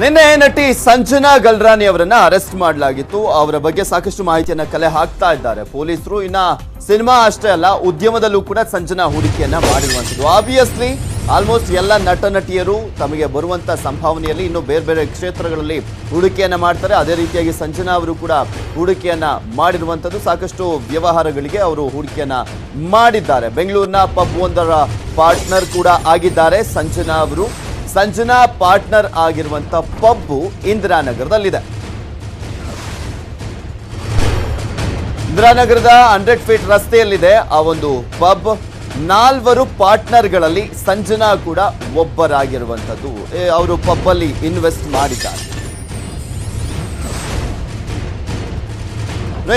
ನಿನ್ನೆ ನಟಿ ಸಂಜನಾ ಗಲ್ರಾನಿ ಅವರನ್ನ ಅರೆಸ್ಟ್ ಮಾಡಲಾಗಿತ್ತು. ಅವರ ಬಗ್ಗೆ ಸಾಕಷ್ಟು ಮಾಹಿತಿಯನ್ನ ಕಲೆ ಹಾಕ್ತಾ ಇದ್ದಾರೆ. ಪೊಲೀಸರು ಇನ್ನ ಸಿನಿಮಾ ಅಷ್ಟೇ ಅಲ್ಲ, ಉದ್ಯಮದಲ್ಲೂ ಕೂಡ ಸಂಜನಾ ಹೂಡಿಕೆಯನ್ನ ಮಾಡಿರುವಂತದ್ದು ಆಬ್ವಿಯಸ್ಲಿ ಆಲ್ಮೋಸ್ಟ್ ಎಲ್ಲ ನಟ ನಟಿಯರು ತಮಗೆ ಬರುವಂತ ಸಂಭಾವನೆಯಲ್ಲಿ ಇನ್ನು ಬೇರೆ ಬೇರೆ ಕ್ಷೇತ್ರಗಳಲ್ಲಿ ಹೂಡಿಕೆಯನ್ನ ಮಾಡ್ತಾರೆ. ಅದೇ ರೀತಿಯಾಗಿ ಸಂಜನಾ ಅವರು ಕೂಡ ಹೂಡಿಕೆಯನ್ನ ಮಾಡಿರುವಂತದ್ದು ಸಾಕಷ್ಟು ವ್ಯವಹಾರಗಳಿಗೆ ಅವರು ಹೂಡಿಕೆಯನ್ನ ಮಾಡಿದ್ದಾರೆ. ಬೆಂಗಳೂರಿನ ಪಬ್ ಒಂದರ ಪಾರ್ಟ್ನರ್ ಕೂಡ ಆಗಿದ್ದಾರೆ ಸಂಜನಾ ಅವರು. ಸಂಜನಾ ಪಾರ್ಟ್ನರ್ ಆಗಿರುವಂತ ಪಬ್ಬು ಇಂದಿರಾನಗರದಲ್ಲಿದೆ. ಇಂದಿರಾನಗರದ ಹಂಡ್ರೆಡ್ ಫೀಟ್ ರಸ್ತೆಯಲ್ಲಿದೆ ಆ ಒಂದು ಪಬ್. ನಾಲ್ವರು ಪಾರ್ಟ್ನರ್ಗಳಲ್ಲಿ ಸಂಜನಾ ಕೂಡ ಒಬ್ಬರಾಗಿರುವಂಥದ್ದು ಅವರು ಪಬ್ ಅಲ್ಲಿ ಇನ್ವೆಸ್ಟ್ ಮಾಡಿದ್ದಾರೆ.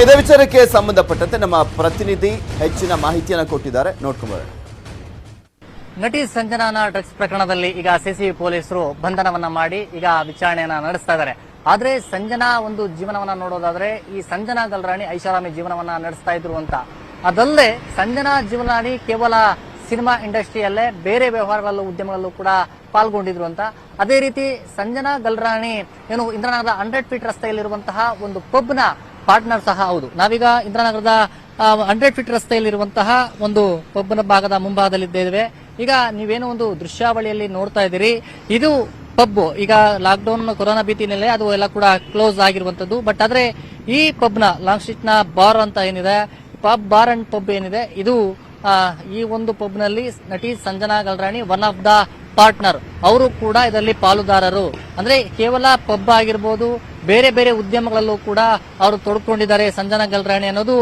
ಇದೇ ವಿಚಾರಕ್ಕೆ ಸಂಬಂಧಪಟ್ಟಂತೆ ನಮ್ಮ ಪ್ರತಿನಿಧಿ ಹೆಚ್ಚಿನ ಮಾಹಿತಿಯನ್ನು ಕೊಟ್ಟಿದ್ದಾರೆ. ನೋಡ್ಕೊಂಬರೋಣ. ನಟಿ ಸಂಜನಾನ ಡ್ರಗ್ಸ್ ಪ್ರಕರಣದಲ್ಲಿ ಈಗ ಸಿಸಿಬಿ ಪೊಲೀಸರು ಬಂಧನವನ್ನ ಮಾಡಿ ಈಗ ವಿಚಾರಣೆಯನ್ನ ನಡೆಸ್ತಾ ಇದ್ದಾರೆ. ಆದ್ರೆ ಸಂಜನಾ ಒಂದು ಜೀವನವನ್ನ ನೋಡೋದಾದ್ರೆ ಈ ಸಂಜನಾ ಗಲ್ರಾಣಿ ಐಷಾರಾಮಿ ಜೀವನವನ್ನ ನಡೆಸ್ತಾ ಇದ್ರು ಅಂತ. ಅದಲ್ಲದೆ ಸಂಜನಾ ಜೀವನಾಣಿ ಕೇವಲ ಸಿನಿಮಾ ಇಂಡಸ್ಟ್ರಿಯಲ್ಲೇ ಬೇರೆ ವ್ಯವಹಾರಗಳಲ್ಲೂ ಉದ್ಯಮಗಳಲ್ಲೂ ಕೂಡ ಪಾಲ್ಗೊಂಡಿದ್ರು ಅಂತ. ಅದೇ ರೀತಿ ಸಂಜನಾ ಗಲ್ರಾಣಿ ಏನು ಇಂದ್ರನಗರದ ಹಂಡ್ರೆಡ್ ಫೀಟ್ ರಸ್ತೆಯಲ್ಲಿರುವಂತಹ ಒಂದು ಪಬ್ನ ಪಾರ್ಟ್ನರ್ ಸಹ ಹೌದು. ನಾವೀಗ ಇಂದ್ರನಗರದ ಹಂಡ್ರೆಡ್ ಫೀಟ್ ರಸ್ತೆಯಲ್ಲಿರುವಂತಹ ಒಂದು ಪಬ್ನ ಭಾಗದ ಮುಂಭಾಗದಲ್ಲಿದ್ದೇವೆ. ಈಗ ನೀವೇನು ಒಂದು ದೃಶ್ಯಾವಳಿಯಲ್ಲಿ ನೋಡ್ತಾ ಇದ್ದೀರಿ. ಇದು ಪಬ್. ಈಗ ಲಾಕ್ಡೌನ್ ಕೊರೋನಾ ಭೀತಿನಲ್ಲೇ ಅದು ಎಲ್ಲ ಕೂಡ ಕ್ಲೋಸ್ ಆಗಿರುವಂತದ್ದು ಬಟ್ ಆದ್ರೆ ಈ ಪಬ್ನ ಲಾಂಗ್ ಸ್ಟ್ರೀಟ್ ಬಾರ್ ಅಂತ ಏನಿದೆ ಪಬ್ ಬಾರ್ ಅಂಡ್ ಪಬ್ ಏನಿದೆ, ಇದು ಈ ಒಂದು ಪಬ್ನಲ್ಲಿ ನಟಿ Sanjana Galrani one of the partner ಅವರು ಕೂಡ ಇದರಲ್ಲಿ ಪಾಲುದಾರರು. ಅಂದ್ರೆ ಕೇವಲ ಪಬ್ ಆಗಿರ್ಬೋದು ಬೇರೆ ಬೇರೆ ಉದ್ಯಮಗಳಲ್ಲೂ ಕೂಡ ಅವರು ತೊಡ್ಕೊಂಡಿದ್ದಾರೆ. ಸಂಜನಾ ಗಲ್ರಾಣಿ ಅನ್ನೋದು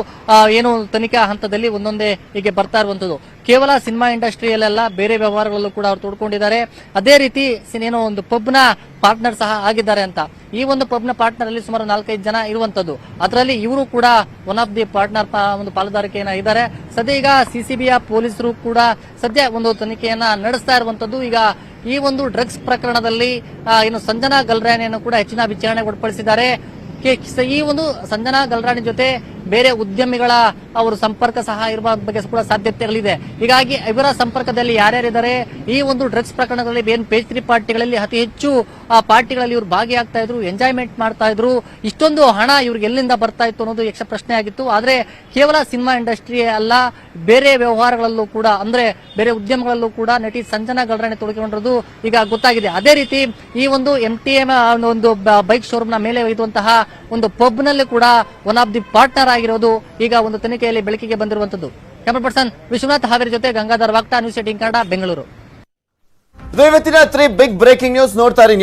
ಏನು ತನಿಖಾ ಹಂತದಲ್ಲಿ ಒಂದೊಂದೇ ಹೀಗೆ ಬರ್ತಾ ಇರುವಂತದ್ದು ಕೇವಲ ಸಿನಿಮಾ ಇಂಡಸ್ಟ್ರಿಯಲ್ಲೆಲ್ಲ ಬೇರೆ ವ್ಯವಹಾರಗಳಲ್ಲೂ ಕೂಡ ಅವರು ತೊಡ್ಕೊಂಡಿದ್ದಾರೆ. ಅದೇ ರೀತಿ ಏನೋ ಒಂದು ಪಬ್ನ ಪಾರ್ಟ್ನರ್ ಸಹ ಆಗಿದ್ದಾರೆ ಅಂತ. ಈ ಒಂದು ಪಬ್ನ ಪಾರ್ಟ್ನರ್ ಅಲ್ಲಿ ಸುಮಾರು ನಾಲ್ಕೈದು ಜನ ಇರುವಂತದ್ದು ಅದರಲ್ಲಿ ಇವರು ಕೂಡ ಒನ್ ಆಫ್ ದಿ ಪಾರ್ಟ್ನರ್ ಒಂದು ಪಾಲುದಾರಿಕೆಯನ್ನ ಇದ್ದಾರೆ. ಸದ್ಯ ಈಗ ಸಿಸಿಬಿಯ ಪೊಲೀಸರು ಕೂಡ ಸದ್ಯ ಒಂದು ತನಿಖೆಯನ್ನ ನಡೆಸ್ತಾ ಇರುವಂತದ್ದು ಈಗ ಈ ಒಂದು ಡ್ರಗ್ಸ್ ಪ್ರಕರಣದಲ್ಲಿ ಏನು ಸಂಜನಾ ಗಲ್ರಾಣಿಯನ್ನು ಕೂಡ ಹೆಚ್ಚಿನ ವಿಚಾರಣೆ ಒಳಪಡಿಸಿದ್ದಾರೆ ಈ ಒಂದು ಸಂಜನಾ ಗಲ್ರಾಣಿ ಜೊತೆ ಬೇರೆ ಉದ್ಯಮಿಗಳ ಅವರು ಸಂಪರ್ಕ ಸಹ ಇರುವ ಬಗ್ಗೆ ಕೂಡ ಇರಲಿದೆ. ಹೀಗಾಗಿ ಇವರ ಸಂಪರ್ಕದಲ್ಲಿ ಯಾರ್ಯಾರಿದ್ದಾರೆ? ಈ ಒಂದು ಡ್ರಗ್ಸ್ ಪ್ರಕರಣದಲ್ಲಿ ಏನ್ ತ್ರೀ ಪಾರ್ಟಿಗಳಲ್ಲಿ ಅತಿ ಹೆಚ್ಚು, ಆ ಪಾರ್ಟಿಗಳಲ್ಲಿ ಇವರು ಭಾಗಿಯಾಗ್ತಾ ಇದ್ರು, ಎಂಜಾಯ್ಮೆಂಟ್ ಮಾಡ್ತಾ ಇದ್ರು. ಇಷ್ಟೊಂದು ಹಣ ಇವ್ರಿಗೆ ಎಲ್ಲಿಂದ ಬರ್ತಾ ಇತ್ತು ಅನ್ನೋದು ಯಕ್ಷ ಪ್ರಶ್ನೆ ಆಗಿತ್ತು. ಆದ್ರೆ ಕೇವಲ ಸಿನಿಮಾ ಇಂಡಸ್ಟ್ರಿ ಅಲ್ಲ, ಬೇರೆ ವ್ಯವಹಾರಗಳಲ್ಲೂ ಕೂಡ, ಅಂದ್ರೆ ಬೇರೆ ಉದ್ಯಮಗಳಲ್ಲೂ ಕೂಡ ನಟಿ ಸಂಜನಾ ಗಲ್ರಾಣಿ ತೊಡಗಿಕೊಂಡಿರೋದು ಈಗ ಗೊತ್ತಾಗಿದೆ. ಅದೇ ರೀತಿ ಈ ಒಂದು ಎಂ ಟಿ ಎಂ ಒಂದು ಬೈಕ್ ಶೋರೂಮ್ನ ಮೇಲೆ ಇರುವಂತಹ ಒಂದು ಪಬ್ನಲ್ಲಿ ಕೂಡ ಒನ್ ಆಫ್ ದಿ ಪಾರ್ಟ್ನರ್ ಆಗಿರೋದು ಈಗ ಒಂದು ತನಿಖೆಯಲ್ಲಿ ಬೆಳಕಿಗೆ ಬಂದಿರುವಂತದ್ದು. ಕ್ಯಾಮರಾ ಪರ್ಸನ್ ವಿಶ್ವನಾಥ್ ಹಾವೇರಿ ಜೊತೆ ಗಂಗಾಧರ್ ವಾಕ್ತಾ news ಏಟಿಂಗ್ Kannada, Bengaluru. Three big breaking news ನೋಡ್ತಾರೆ